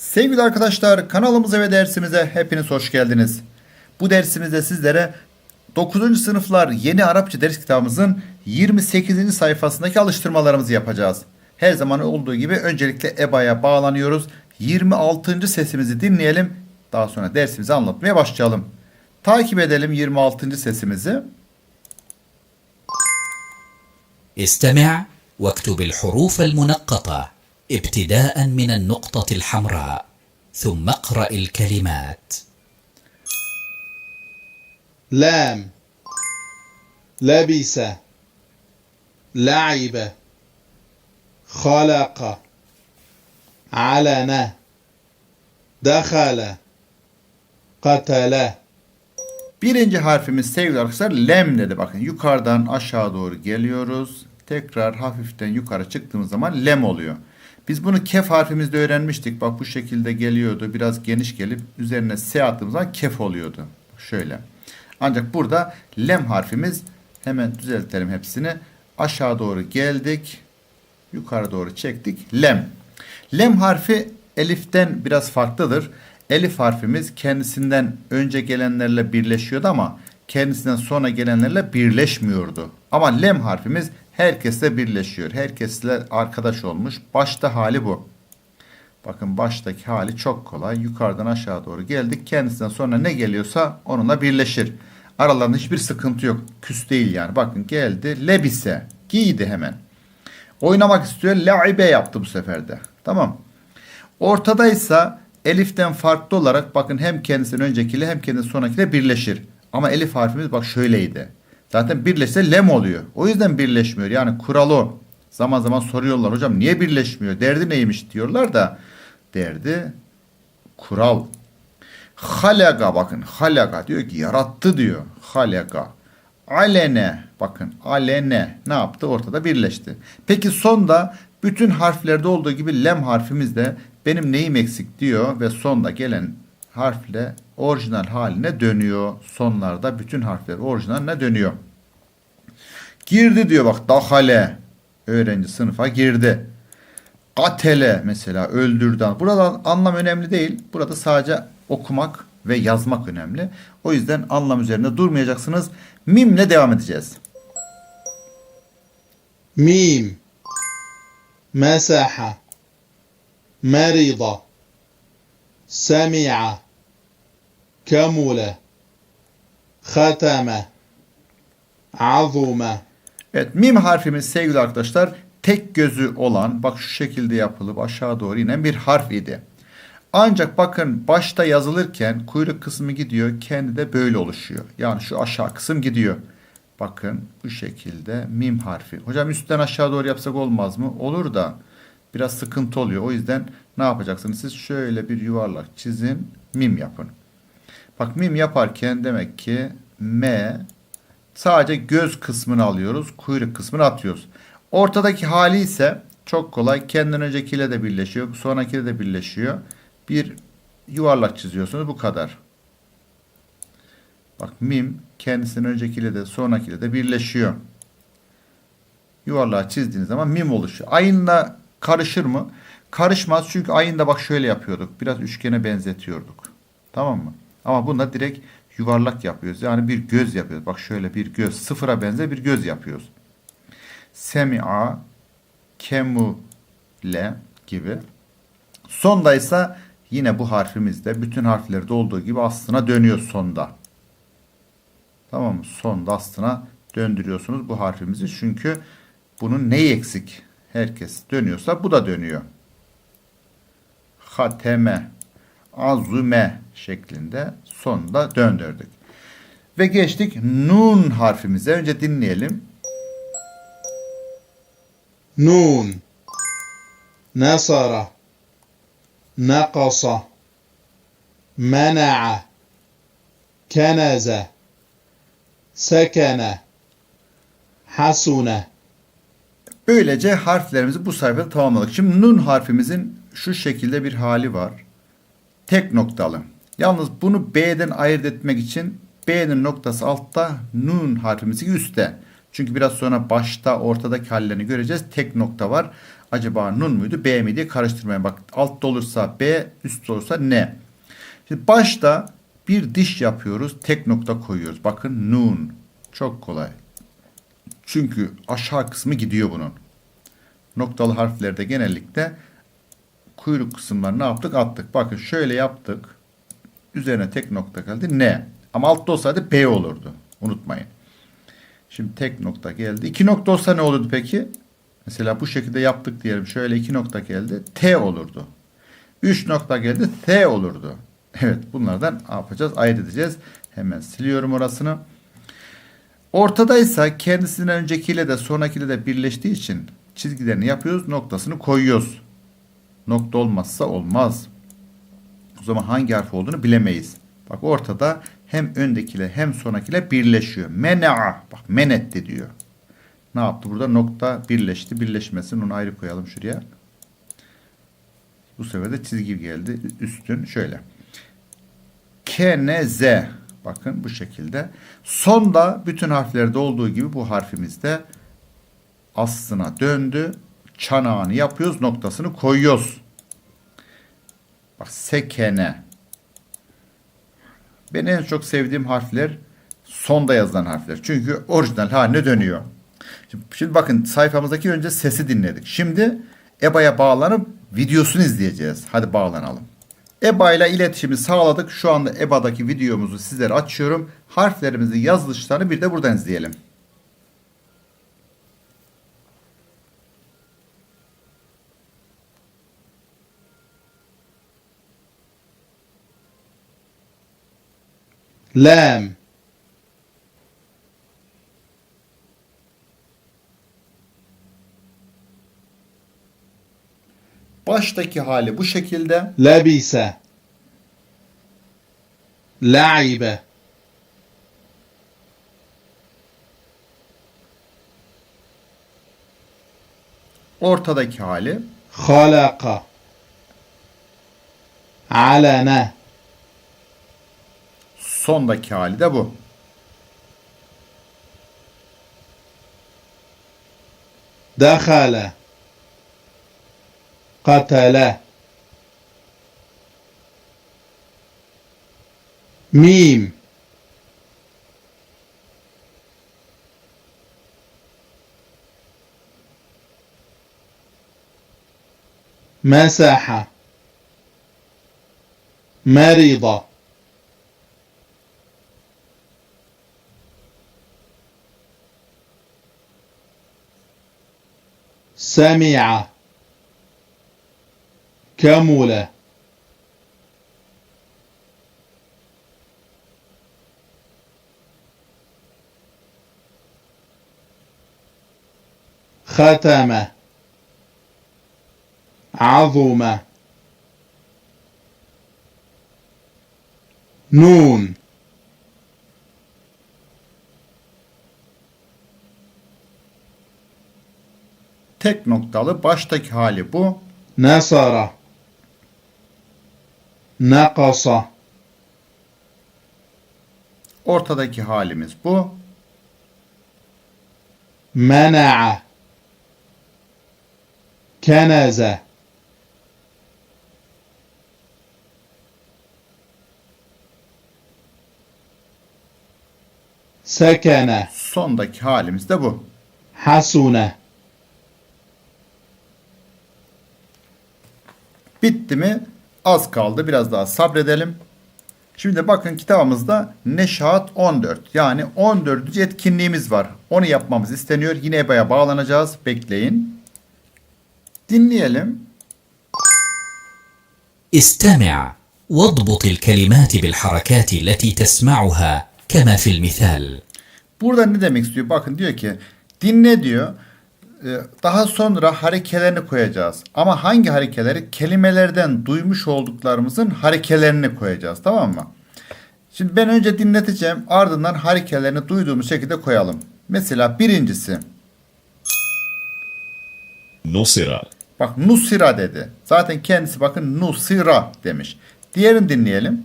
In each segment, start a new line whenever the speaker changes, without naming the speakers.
Sevgili arkadaşlar kanalımıza ve dersimize hepiniz hoş geldiniz. Bu dersimizde sizlere 9. sınıflar yeni Arapça ders kitabımızın 28. sayfasındaki alıştırmalarımızı yapacağız. Her zaman olduğu gibi öncelikle EBA'ya bağlanıyoruz. 26. sesimizi dinleyelim. Daha sonra dersimizi anlatmaya başlayalım. Takip edelim 26. sesimizi.
İstemi' ve ktub el huruf munakkata. ابتداء من النقطة الحمراء ثم اقرأ الكلمات
لام لبس لعب خلق علن دخل قتل
Birinci harfimiz sevgili arkadaşlar lem dedi. Bakın yukarıdan aşağı doğru geliyoruz. Tekrar hafiften yukarı çıktığımız zaman lem oluyor. Biz bunu kef harfimizde öğrenmiştik. Bak bu şekilde geliyordu. Biraz geniş gelip üzerine S attığımız zaman kef oluyordu. Şöyle. Ancak burada lem harfimiz hemen düzeltelim hepsini. Aşağı doğru geldik. Yukarı doğru çektik. Lem. Lem harfi eliften biraz farklıdır. Elif harfimiz kendisinden önce gelenlerle birleşiyordu ama kendisinden sonra gelenlerle birleşmiyordu. Ama lem harfimiz herkesle birleşiyor. Herkesle arkadaş olmuş. Başta hali bu. Bakın baştaki hali çok kolay. Yukarıdan aşağı doğru geldik. Kendisinden sonra ne geliyorsa onunla birleşir. Aralarında hiçbir sıkıntı yok. Küs değil yani. Bakın geldi. Lebise. Giydi hemen. Oynamak istiyor. Laibe yaptı bu sefer de. Tamam. Ortadaysa eliften farklı olarak bakın hem kendisinden öncekiyle hem kendisinden sonrakiyle birleşir. Ama elif harfimiz bak şöyleydi. Zaten birleşse lem oluyor. O yüzden birleşmiyor. Yani kural o. Zaman zaman soruyorlar hocam niye birleşmiyor? Derdi neymiş diyorlar da derdi kural. Halaga bakın. Halaga diyor ki yarattı diyor. Halaga. Alene bakın alene ne yaptı ortada birleşti. Peki sonda bütün harflerde olduğu gibi lem harfimiz de benim neyim eksik diyor ve sonda gelen harfle orijinal haline dönüyor. Sonlarda bütün harfler orijinaline dönüyor. Girdi diyor bak dahale. Öğrenci sınıfa girdi. Katele mesela öldürdü. Burada anlam önemli değil. Burada sadece okumak ve yazmak önemli. O yüzden anlam üzerinde durmayacaksınız. Mimle devam edeceğiz.
Mim Mesaha Merida Semi'a Kemule Khateme Azume
Evet mim harfimiz sevgili arkadaşlar tek gözü olan bak şu şekilde yapılıp aşağı doğru inen bir harf idi. Ancak bakın başta yazılırken kuyruk kısmı gidiyor kendi de böyle oluşuyor. Yani şu aşağı kısım gidiyor. Bakın bu şekilde mim harfi. Hocam üstten aşağı doğru yapsak olmaz mı? Olur da biraz sıkıntı oluyor. O yüzden ne yapacaksınız? Siz şöyle bir yuvarlak çizin mim yapın. Bak mim yaparken demek ki M sadece göz kısmını alıyoruz. Kuyruk kısmını atıyoruz. Ortadaki hali ise çok kolay. Kendinden öncekiyle de birleşiyor. Sonrakiyle de birleşiyor. Bir yuvarlak çiziyorsunuz. Bu kadar. Bak mim kendisinden öncekiyle de sonrakiyle de birleşiyor. Yuvarlağı çizdiğiniz zaman mim oluşuyor. Ayınla karışır mı? Karışmaz çünkü ayında bak şöyle yapıyorduk. Biraz üçgene benzetiyorduk. Tamam mı? Ama bunda direkt yuvarlak yapıyoruz. Yani bir göz yapıyoruz. Bak şöyle bir göz. Sıfıra benzer bir göz yapıyoruz. Semi'a, kemule gibi. Sonda ise yine bu harfimizde bütün harflerde olduğu gibi aslına dönüyor sonda. Tamam mı? Sonda aslına döndürüyorsunuz bu harfimizi. Çünkü bunun neyi eksik? Herkes dönüyorsa bu da dönüyor. Hateme, azume şeklinde sonunda döndürdük. Ve geçtik nun harfimize. Önce dinleyelim.
Nun. Nasara. Nakasa. Mena'a. Keneze. Sekene. Hasune.
Böylece harflerimizi bu sayfada tamamladık. Şimdi nun harfimizin şu şekilde bir hali var. Tek noktalı. Yalnız bunu B'den ayırt etmek için B'nin noktası altta, nun harfimiz üstte. Çünkü biraz sonra başta ortadaki hallerini göreceğiz. Tek nokta var. Acaba nun muydu B mi diye karıştırmayın. Bak altta olursa B, üstte olursa ne? Şimdi başta bir diş yapıyoruz. Tek nokta koyuyoruz. Bakın nun. Çok kolay. Çünkü aşağı kısmı gidiyor bunun. Noktalı harflerde genellikle kuyruk kısımlarını ne yaptık? Attık. Bakın şöyle yaptık. Üzerine tek nokta geldi. Ne? Ama altta olsaydı B olurdu. Unutmayın. Şimdi tek nokta geldi. İki nokta olsa ne olurdu peki? Mesela bu şekilde yaptık diyelim. Şöyle iki nokta geldi. T olurdu. Üç nokta geldi. T olurdu. Evet bunlardan ne yapacağız? Ayırt edeceğiz. Hemen siliyorum orasını. Ortadaysa kendisinden öncekiyle de sonrakiyle de birleştiği için çizgilerini yapıyoruz. Noktasını koyuyoruz. Nokta olmazsa olmaz. O zaman hangi harf olduğunu bilemeyiz. Bak ortada hem öndekiyle hem sonrakiyle birleşiyor. Mena'a. Bak menetti diyor. Ne yaptı burada? Nokta birleşti. Birleşmesin. Onu ayrı koyalım şuraya. Bu sefer de çizgi geldi. Üstün şöyle. Keneze. Bakın bu şekilde. Sonda bütün harflerde olduğu gibi bu harfimiz de aslına döndü. Çanağını yapıyoruz. Noktasını koyuyoruz. Bak sekene. Ben en çok sevdiğim harfler sonda yazılan harfler. Çünkü orijinal haline dönüyor. Şimdi, şimdi bakın sayfamızdaki önce sesi dinledik. Şimdi EBA'ya bağlanıp videosunu izleyeceğiz. Hadi bağlanalım. EBA ile iletişimi sağladık. Şu anda EBA'daki videomuzu sizlere açıyorum. Harflerimizin yazılışlarını bir de buradan izleyelim.
Lam.
Baştaki hali bu şekilde.
Labise. Laibe.
Ortadaki hali.
Halaka. Alene.
Sondaki hali de bu.
دخل قتل ميم مسح مرض سمع كمل. ختم. عظم. نون.
tek noktalı baştaki hali bu.
Nasara Nakasa
Ortadaki halimiz bu.
Mena'a Kenaze Sekene
Sondaki halimiz de bu.
Hasune
Bitti mi? Az kaldı. Biraz daha sabredelim. Şimdi bakın kitabımızda Neşat 14. Yani 14. etkinliğimiz var. Onu yapmamız isteniyor. Yine EBA'ya bağlanacağız. Bekleyin. Dinleyelim.
استمع واضبط الكلمات بالحركات التي تسمعها كما في المثال
Burada ne demek istiyor? Bakın diyor ki dinle diyor. Ee, daha sonra harekelerini koyacağız. Ama hangi harekeleri? Kelimelerden duymuş olduklarımızın harekelerini koyacağız. Tamam mı? Şimdi ben önce dinleteceğim. Ardından harekelerini duyduğumuz şekilde koyalım. Mesela birincisi.
Nusira.
Bak Nusira dedi. Zaten kendisi bakın Nusira demiş. Diğerini dinleyelim.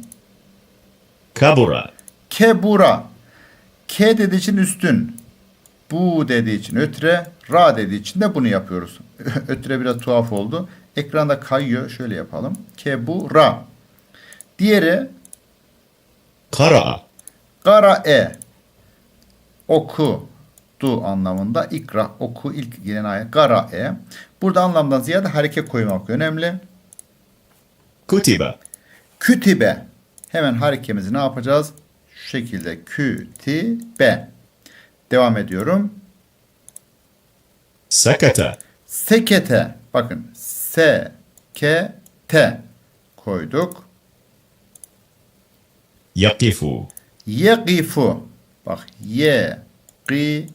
Kabura.
Kebura. K dediği için üstün bu dediği için ötre, ra dediği için de bunu yapıyoruz. ötre biraz tuhaf oldu. Ekranda kayıyor. Şöyle yapalım. Ke bu ra. Diğeri
kara.
Kara e. Oku du anlamında ikra oku ilk gelen ayet kara e. Burada anlamdan ziyade hareket koymak önemli.
Kutibe.
Kütibe. Hemen harekemizi ne yapacağız? Şu şekilde kütibe. Devam ediyorum.
Sekete.
Sekete. Bakın S, K, T koyduk.
Yakifu.
Yekifu. Bak ye, ki,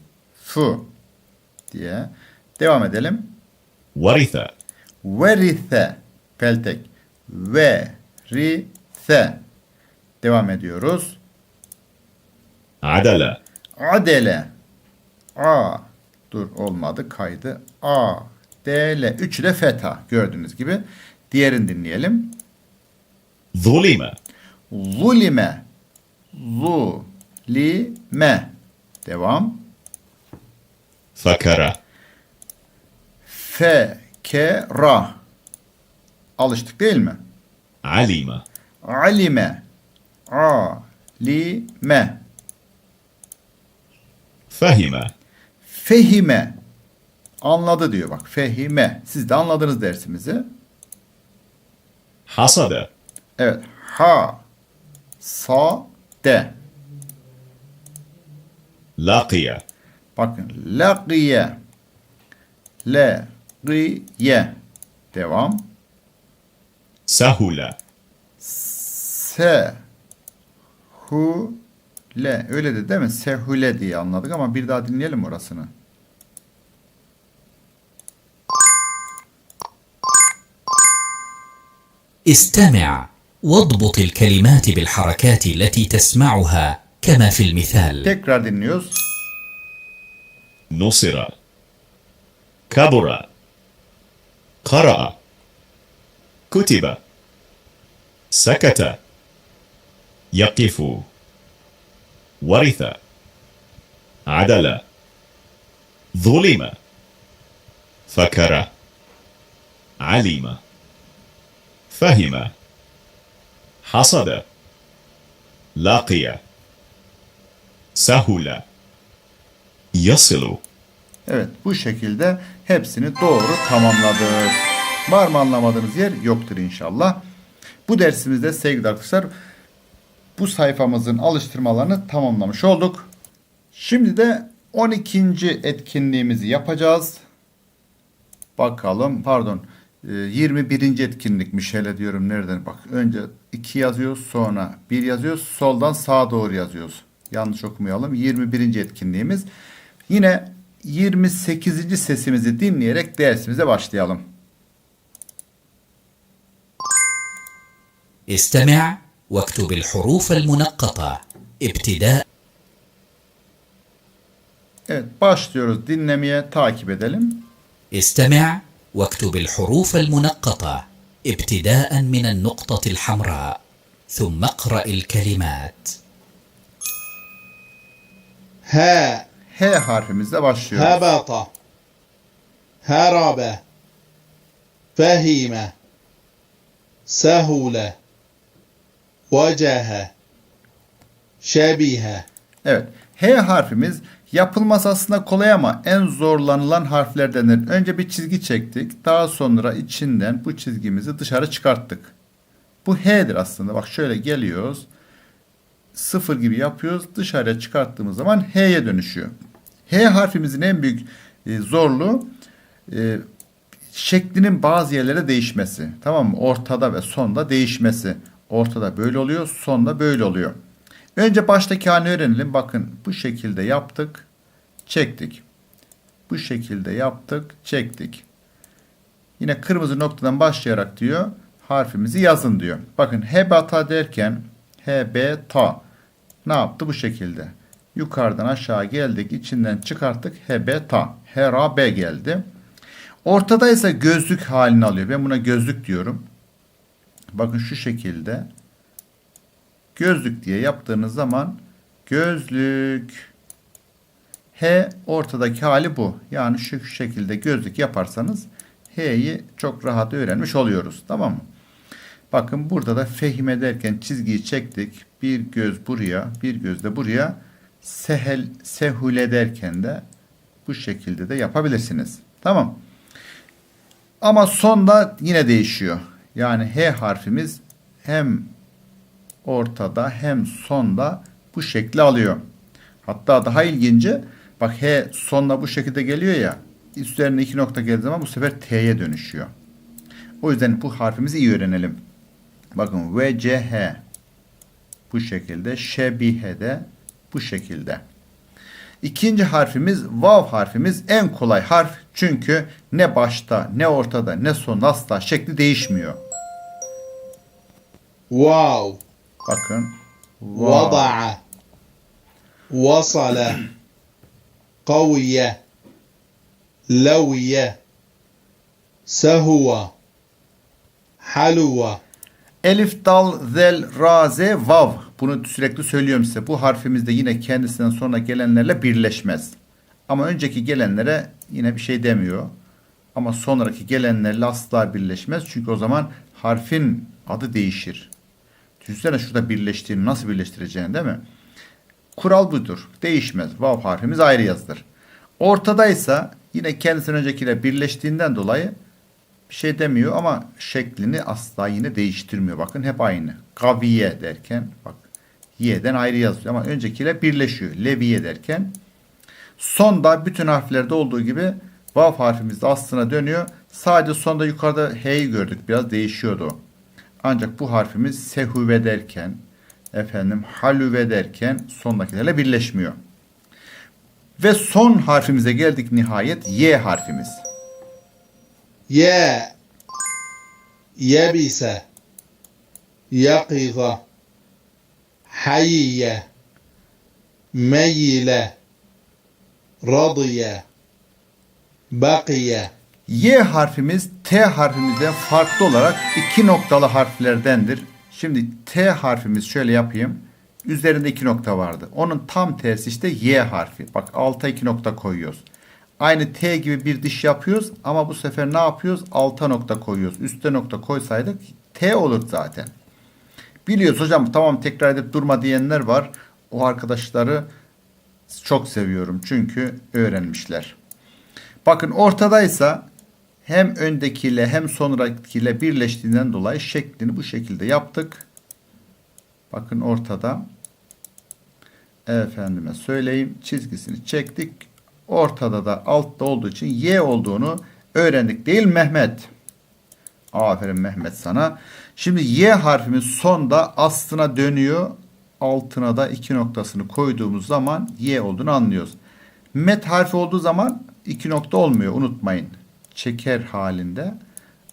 fu diye. Devam edelim.
Varitha.
Verithe. Peltek. Verithe. Devam ediyoruz.
Adala
adele. A. Dur olmadı kaydı. A. D. L. Üçü de feta gördüğünüz gibi. Diğerini dinleyelim.
Zulime.
Zulime. Zulime. Devam.
Fakara.
Fekera. Alıştık değil mi?
Alime.
Alime. Alime.
Fehime.
Fehime. Anladı diyor bak. Fehime. Siz de anladınız dersimizi.
Hasade.
Evet. Ha. Sa. De.
Lakiye.
Bakın. Lakiye. Le. Gıye. Devam.
Sahule.
Se. Hu. L öyle de değil mi? Sehule diye anladık ama bir daha dinleyelim orasını.
استمع واضبط الكلمات بالحركات التي تسمعها كما في المثال
تكرار النيوز
نصر كبر قرأ كتب سكت يقف ورث عدل ظلم فكر علم فهم حصد لقي سهل يصل
Evet bu şekilde hepsini doğru tamamladık. Var mı anlamadığınız yer yoktur inşallah. Bu dersimizde sevgili arkadaşlar bu sayfamızın alıştırmalarını tamamlamış olduk. Şimdi de 12. etkinliğimizi yapacağız. Bakalım pardon e, 21. etkinlikmiş hele diyorum nereden bak. Önce 2 yazıyoruz sonra 1 yazıyoruz soldan sağa doğru yazıyoruz. Yanlış okumayalım 21. etkinliğimiz. Yine 28. sesimizi dinleyerek dersimize başlayalım.
İstemeye واكتب الحروف المنقطة. ابتداء.
Evet başlıyoruz. Dinlemeye takip edelim.
استمع واكتب الحروف المنقطة. ابتداء من النقطة الحمراء. ثم اقرأ الكلمات.
ها.
H harfimizle başlıyoruz.
هبط. هرب. فهم. سهل. Vecehe. Şebihe.
Evet. H harfimiz yapılması aslında kolay ama en zorlanılan harflerdendir. Önce bir çizgi çektik. Daha sonra içinden bu çizgimizi dışarı çıkarttık. Bu H'dir aslında. Bak şöyle geliyoruz. Sıfır gibi yapıyoruz. Dışarıya çıkarttığımız zaman H'ye dönüşüyor. H harfimizin en büyük e, zorluğu e, şeklinin bazı yerlere değişmesi. Tamam mı? Ortada ve sonda değişmesi. Ortada böyle oluyor, sonda böyle oluyor. Önce baştaki halini öğrenelim. Bakın bu şekilde yaptık, çektik. Bu şekilde yaptık, çektik. Yine kırmızı noktadan başlayarak diyor harfimizi yazın diyor. Bakın hebata derken hebeta ne yaptı bu şekilde. Yukarıdan aşağı geldik, içinden çıkarttık hebeta. Herabe geldi. Ortada ise gözlük halini alıyor. Ben buna gözlük diyorum. Bakın şu şekilde gözlük diye yaptığınız zaman gözlük H ortadaki hali bu. Yani şu şekilde gözlük yaparsanız H'yi çok rahat öğrenmiş oluyoruz. Tamam mı? Bakın burada da fehim ederken çizgiyi çektik. Bir göz buraya, bir göz de buraya. Sehel, sehul ederken de bu şekilde de yapabilirsiniz. Tamam. Ama sonda yine değişiyor. Yani H harfimiz hem ortada hem sonda bu şekli alıyor. Hatta daha ilginci bak H sonda bu şekilde geliyor ya üstlerine iki nokta geldiği zaman bu sefer T'ye dönüşüyor. O yüzden bu harfimizi iyi öğrenelim. Bakın VCH bu şekilde şebihe de bu şekilde. İkinci harfimiz vav harfimiz en kolay harf. Çünkü ne başta ne ortada ne son asla şekli değişmiyor.
Vav.
Bakın. Vav.
Vada'a. Vasala. Kaviye. Leviye. Sehuva. Haluva.
Elif, dal, zel, raze, vav. Bunu sürekli söylüyorum size. Bu harfimiz de yine kendisinden sonra gelenlerle birleşmez. Ama önceki gelenlere yine bir şey demiyor. Ama sonraki gelenlerle asla birleşmez. Çünkü o zaman harfin adı değişir. Düşünsene şurada birleştiğini nasıl birleştireceğini değil mi? Kural budur. Değişmez. Vav harfimiz ayrı yazılır. Ortadaysa yine kendisinden öncekiyle birleştiğinden dolayı bir şey demiyor ama şeklini asla yine değiştirmiyor. Bakın hep aynı. Gaviye derken bak y'den ayrı yazılıyor ama öncekiyle birleşiyor. Leviye derken sonda bütün harflerde olduğu gibi vav harfimiz de aslına dönüyor. Sadece sonda yukarıda h'yi gördük biraz değişiyordu. Ancak bu harfimiz sehüve derken efendim halüve derken sondakilerle birleşmiyor. Ve son harfimize geldik nihayet y harfimiz.
Ye yebise yakifa hayiye, meyile, radiye, bakiye.
Y harfimiz T harfimizden farklı olarak iki noktalı harflerdendir. Şimdi T harfimiz şöyle yapayım. Üzerinde iki nokta vardı. Onun tam tersi işte Y harfi. Bak alta iki nokta koyuyoruz. Aynı T gibi bir diş yapıyoruz ama bu sefer ne yapıyoruz? Alta nokta koyuyoruz. Üste nokta koysaydık T olur zaten. Biliyoruz hocam tamam tekrar edip durma diyenler var. O arkadaşları çok seviyorum çünkü öğrenmişler. Bakın ortadaysa hem öndekiyle hem sonrakiyle birleştiğinden dolayı şeklini bu şekilde yaptık. Bakın ortada. Efendime söyleyeyim çizgisini çektik. Ortada da altta olduğu için Y olduğunu öğrendik değil Mehmet? Aferin Mehmet sana. Şimdi Y harfimiz sonda aslına dönüyor. Altına da iki noktasını koyduğumuz zaman Y olduğunu anlıyoruz. Met harfi olduğu zaman iki nokta olmuyor unutmayın. Çeker halinde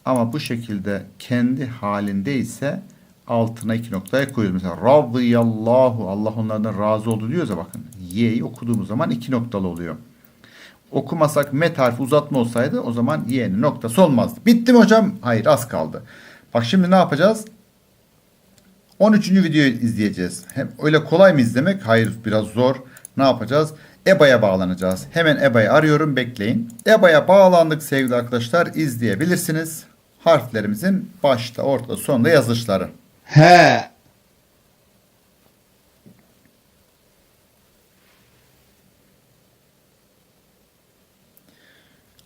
ama bu şekilde kendi halinde ise altına iki noktaya koyuyoruz. Mesela radıyallahu Allah onlardan razı oldu diyoruz ya bakın. Y'yi okuduğumuz zaman iki noktalı oluyor. Okumasak met harfi uzatma olsaydı o zaman y'nin noktası olmazdı. Bitti mi hocam? Hayır az kaldı. Bak şimdi ne yapacağız? 13. videoyu izleyeceğiz. Hem öyle kolay mı izlemek? Hayır biraz zor. Ne yapacağız? EBA'ya bağlanacağız. Hemen EBA'yı arıyorum bekleyin. EBA'ya bağlandık sevgili arkadaşlar. İzleyebilirsiniz. Harflerimizin başta, orta, sonda yazışları.
He.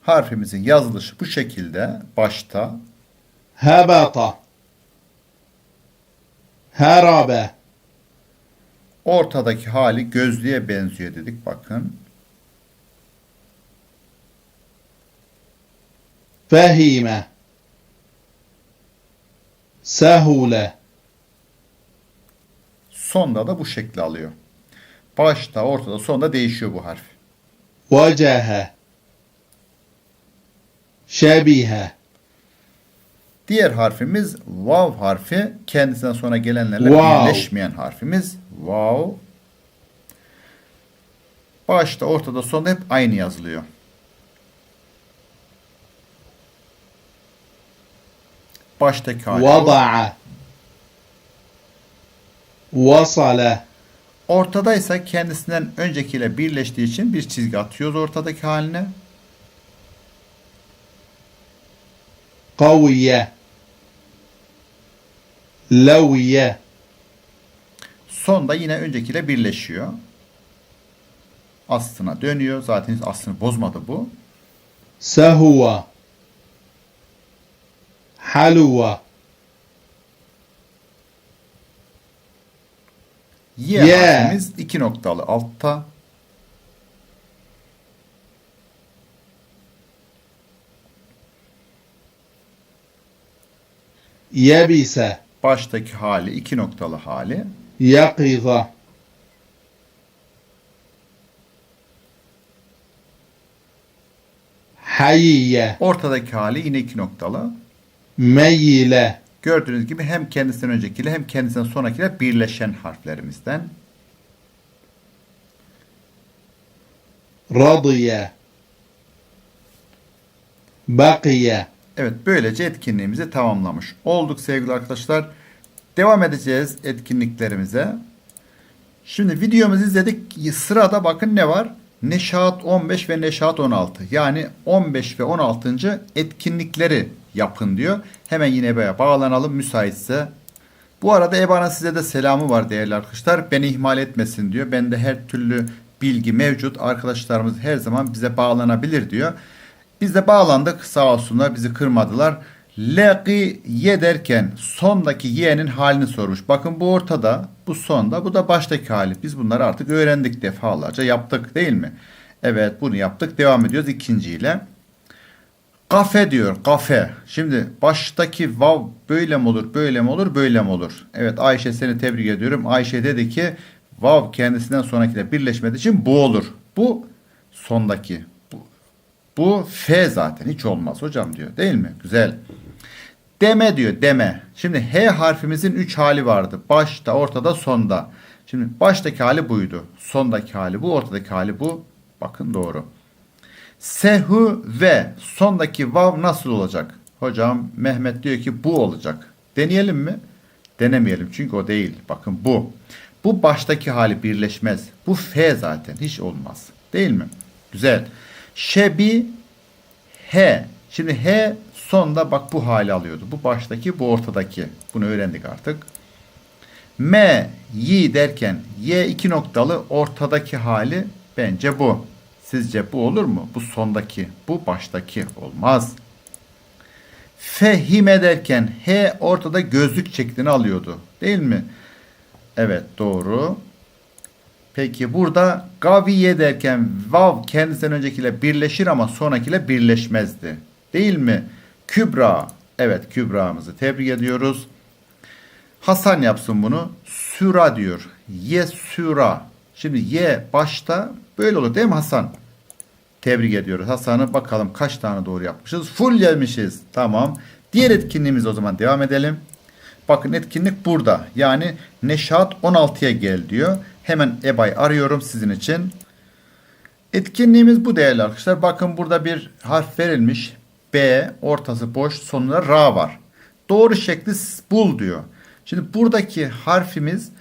Harfimizin yazılışı bu şekilde. Başta,
hebata herabe
Ortadaki hali gözlüğe benziyor dedik bakın.
Fehime Sehule
Sonda da bu şekli alıyor. Başta, ortada, sonda değişiyor bu harf.
Vecehe Şebihe
Diğer harfimiz vav harfi. Kendisinden sonra gelenlerle
wow.
birleşmeyen harfimiz vav. Başta, ortada, sonda hep aynı yazılıyor. Baştaki harf.
Vada'a. Vasale.
Ortadaysa kendisinden öncekiyle birleştiği için bir çizgi atıyoruz ortadaki haline.
Kavye. Levye.
Son da yine öncekiyle birleşiyor. Aslına dönüyor. Zaten aslını bozmadı bu.
Sehuva. Haluva.
Ye
yeah.
harfimiz iki noktalı altta.
Yebise
baştaki hali, iki noktalı hali.
Yakiza. Hayye.
Ortadaki hali yine iki noktalı.
Meyile.
Gördüğünüz gibi hem kendisinden öncekiyle hem kendisinden sonrakiyle birleşen harflerimizden.
Radiye. Bakiye.
Evet böylece etkinliğimizi tamamlamış olduk sevgili arkadaşlar. Devam edeceğiz etkinliklerimize. Şimdi videomuzu izledik. Sırada bakın ne var? Neşat 15 ve Neşat 16. Yani 15 ve 16. etkinlikleri yapın diyor. Hemen yine EBA'ya bağlanalım müsaitse. Bu arada EBA'nın size de selamı var değerli arkadaşlar. Beni ihmal etmesin diyor. Bende her türlü bilgi mevcut. Arkadaşlarımız her zaman bize bağlanabilir diyor. Biz de bağlandık sağ olsunlar bizi kırmadılar. Leki ye derken sondaki ye'nin halini sormuş. Bakın bu ortada, bu sonda, bu da baştaki hali. Biz bunları artık öğrendik defalarca yaptık değil mi? Evet bunu yaptık. Devam ediyoruz ikinciyle. Kafe diyor kafe. Şimdi baştaki vav böyle mi olur böyle mi olur böyle mi olur? Evet Ayşe seni tebrik ediyorum. Ayşe dedi ki vav kendisinden sonrakiyle birleşmediği için bu olur. Bu sondaki. Bu, F zaten hiç olmaz hocam diyor değil mi? Güzel. Deme diyor deme. Şimdi H harfimizin 3 hali vardı. Başta, ortada, sonda. Şimdi baştaki hali buydu. Sondaki hali bu, ortadaki hali bu. Bakın doğru. Sehu ve sondaki vav nasıl olacak? Hocam Mehmet diyor ki bu olacak. Deneyelim mi? Denemeyelim çünkü o değil. Bakın bu. Bu baştaki hali birleşmez. Bu F zaten hiç olmaz. Değil mi? Güzel. Şebi H. Şimdi H sonda bak bu hali alıyordu. Bu baştaki bu ortadaki. Bunu öğrendik artık. M, Y derken Y iki noktalı ortadaki hali bence bu. Sizce bu olur mu? Bu sondaki, bu baştaki olmaz. Fehime derken H ortada gözlük şeklini alıyordu. Değil mi? Evet doğru. Peki burada gaviye derken vav kendisinden öncekiyle birleşir ama sonrakiyle birleşmezdi. Değil mi? Kübra. Evet Kübra'mızı tebrik ediyoruz. Hasan yapsın bunu. Süra diyor. Ye süra. Şimdi ye başta böyle olur değil mi Hasan? Tebrik ediyoruz Hasan'ı. Bakalım kaç tane doğru yapmışız. Full gelmişiz. Tamam. Diğer etkinliğimiz o zaman devam edelim. Bakın etkinlik burada. Yani Neşat 16'ya gel diyor. Hemen EBA'yı arıyorum sizin için. Etkinliğimiz bu değerli arkadaşlar. Bakın burada bir harf verilmiş. B, ortası boş, sonunda ra var. Doğru şekli bul diyor. Şimdi buradaki harfimiz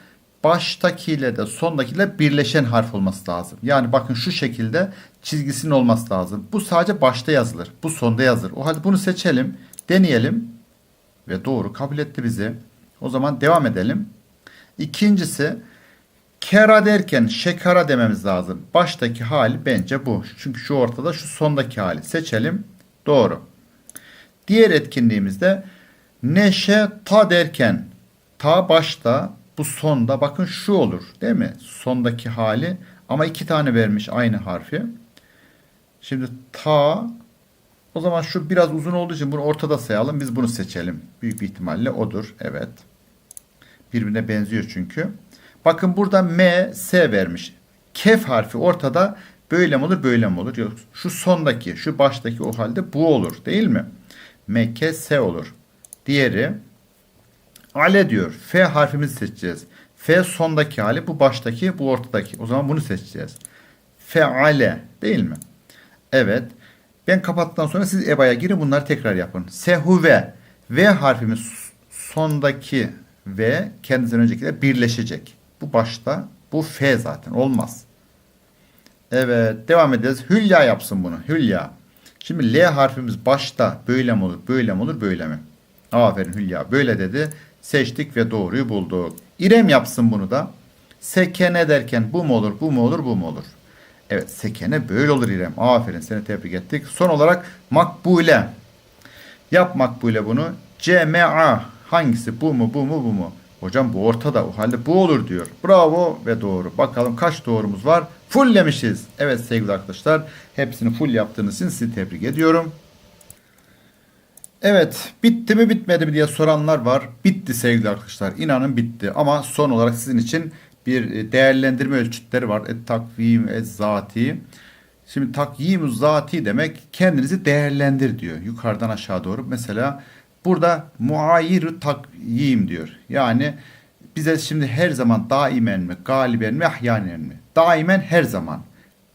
baştakiyle de sondakiyle birleşen harf olması lazım. Yani bakın şu şekilde çizgisinin olması lazım. Bu sadece başta yazılır. Bu sonda yazılır. O halde bunu seçelim. Deneyelim. Ve doğru kabul etti bizi. O zaman devam edelim. İkincisi kera derken şekara dememiz lazım. Baştaki hali bence bu. Çünkü şu ortada şu sondaki hali. Seçelim. Doğru. Diğer etkinliğimizde neşe ta derken ta başta bu sonda bakın şu olur değil mi? Sondaki hali ama iki tane vermiş aynı harfi. Şimdi ta o zaman şu biraz uzun olduğu için bunu ortada sayalım. Biz bunu seçelim. Büyük bir ihtimalle odur. Evet. Birbirine benziyor çünkü. Bakın burada M, S vermiş. Kef harfi ortada böyle mi olur böyle mi olur? Yok. Şu sondaki, şu baştaki o halde bu olur değil mi? M, K, S olur. Diğeri Ale diyor. F harfimizi seçeceğiz. F sondaki hali bu baştaki bu ortadaki. O zaman bunu seçeceğiz. Feale değil mi? Evet. Ben kapattıktan sonra siz EBA'ya girin bunları tekrar yapın. Sehuve. V harfimiz sondaki V kendisinden öncekiyle birleşecek. Bu başta Bu F zaten olmaz. Evet devam edeceğiz. Hülya yapsın bunu. Hülya. Şimdi L harfimiz başta böyle mi olur, böyle mi olur, böyle mi? Aferin Hülya. Böyle dedi. Seçtik ve doğruyu bulduk. İrem yapsın bunu da. Sekene derken bu mu olur, bu mu olur, bu mu olur? Evet sekene böyle olur İrem. Aferin seni tebrik ettik. Son olarak makbule. Yap makbule bunu. CMA. Hangisi bu mu, bu mu, bu mu? Hocam bu ortada. O halde bu olur diyor. Bravo ve doğru. Bakalım kaç doğrumuz var? Fulllemişiz. Evet sevgili arkadaşlar. Hepsini full yaptığınız için sizi tebrik ediyorum. Evet, bitti mi bitmedi mi diye soranlar var. Bitti sevgili arkadaşlar. İnanın bitti. Ama son olarak sizin için bir e, değerlendirme ölçütleri var. Et takvim, et zati. Şimdi takyim zati demek kendinizi değerlendir diyor. Yukarıdan aşağı doğru. Mesela burada muayir takyim diyor. Yani bize şimdi her zaman daimen mi, galiben mi, ahyanen mi? Daimen her zaman.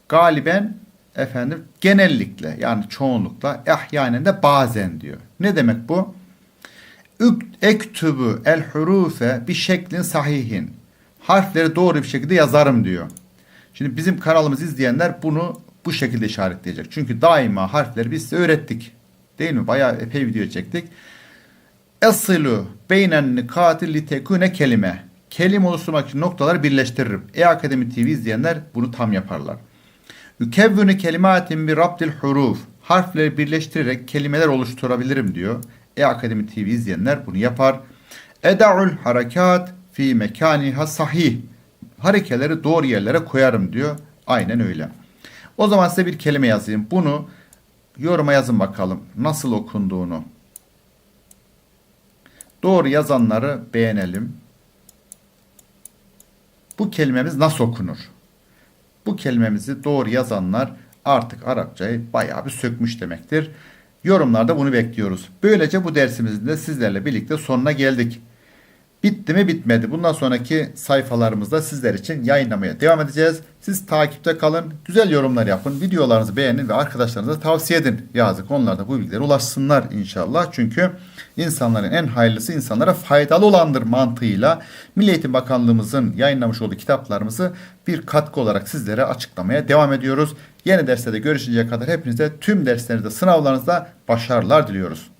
Galiben efendim genellikle yani çoğunlukla ahyanen de bazen diyor. Ne demek bu? Ektubu el hurufe bir şeklin sahihin. Harfleri doğru bir şekilde yazarım diyor. Şimdi bizim kanalımızı izleyenler bunu bu şekilde işaretleyecek. Çünkü daima harfleri biz size öğrettik. Değil mi? Bayağı epey video çektik. Esilu beynen nikatil li tekune kelime. Kelime oluşturmak için noktaları birleştiririm. E-Akademi TV izleyenler bunu tam yaparlar. Ükevvünü kelimatin bir rabdil huruf. Harfleri birleştirerek kelimeler oluşturabilirim diyor. E-Akademi TV izleyenler bunu yapar. Eda'ul harekat fi mekaniha sahih. Harekeleri doğru yerlere koyarım diyor. Aynen öyle. O zaman size bir kelime yazayım. Bunu yoruma yazın bakalım. Nasıl okunduğunu. Doğru yazanları beğenelim. Bu kelimemiz nasıl okunur? Bu kelimemizi doğru yazanlar artık Arapçayı bayağı bir sökmüş demektir. Yorumlarda bunu bekliyoruz. Böylece bu dersimizin de sizlerle birlikte sonuna geldik. Bitti mi bitmedi. Bundan sonraki sayfalarımızda sizler için yayınlamaya devam edeceğiz. Siz takipte kalın, güzel yorumlar yapın, videolarınızı beğenin ve arkadaşlarınıza tavsiye edin. Yazık onlar da bu bilgileri ulaşsınlar inşallah. Çünkü insanların en hayırlısı insanlara faydalı olandır mantığıyla Milli Eğitim Bakanlığımızın yayınlamış olduğu kitaplarımızı bir katkı olarak sizlere açıklamaya devam ediyoruz. Yeni derslerde görüşünceye kadar hepinize tüm derslerinizde, sınavlarınızda başarılar diliyoruz.